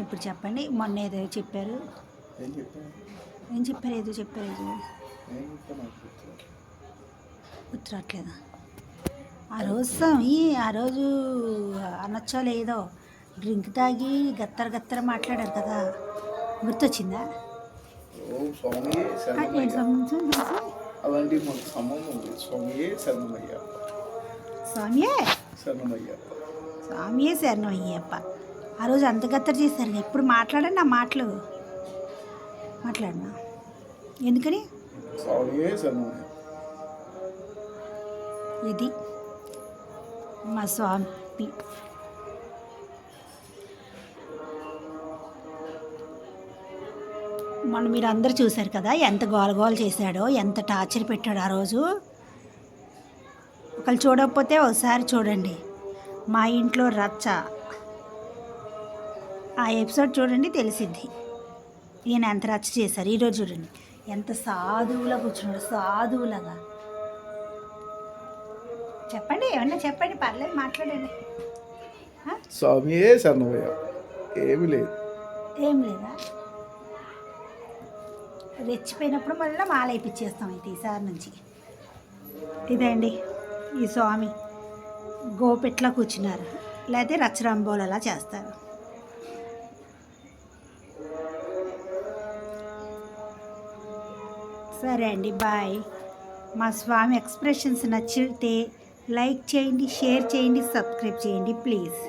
ఇప్పుడు చెప్పండి. మొన్న ఏదో చెప్పారు. ఏం చెప్పారు? ఏదో చెప్పారు ఏదో. గుర్తురాట్లేదా? ఆ రోజు స్వామి ఆ రోజు అనొచ్చో లేదో డ్రింక్ తాగి గత్తర గత్తర మాట్లాడారు కదా. గుర్తొచ్చిందా? అలాంటి స్వామియే స్వామియే? శరణమయ్య స్వామియే శరణం అయ్యప్ప ఆ రోజు అంత గత్తర చేశారు ఇప్పుడు మాట్లాడండి ఆ మాటలు. మాట్లాడనా? ఎందుకని? ఇది మా స్వామి. మొన్న మీరు అందరు చూశారు కదా ఎంత గోలగోల చేశాడో ఎంత టార్చర్ పెట్టాడో ఆ రోజు. ఒకళ్ళు చూడకపోతే ఒకసారి చూడండి. మా ఇంట్లో రచ్చ. ఆ ఎపిసోడ్ చూడండి తెలిసిద్ది. ఈయన ఎంత రచ్చ చేశారు? ఈరోజు చూడండి. ఎంత సాధువులా కూర్చున్నాడు. సాధువులాగా. చెప్పండి ఏమన్నా చెప్పండి. పర్లేదు మాట్లాడండి? స్వామియే శరణమయ్య ఏమి లేదు. ఏం లేదా? రెచ్చిపోయినప్పుడు మళ్ళీ మాల వేయించేస్తాం అయితే ఈసారి నుంచి. ఇదే అండి ఈ స్వామి గోపెట్లా కూర్చున్నారు. లేకపోతే రచ్చరంబోలలా చేస్తారు. సరే అండి బాయ్. మా స్వామి ఎక్స్ప్రెషన్స్ నచ్చితే లైక్ చేయండి షేర్ చేయండి సబ్స్క్రైబ్ చేయండి ప్లీజ్.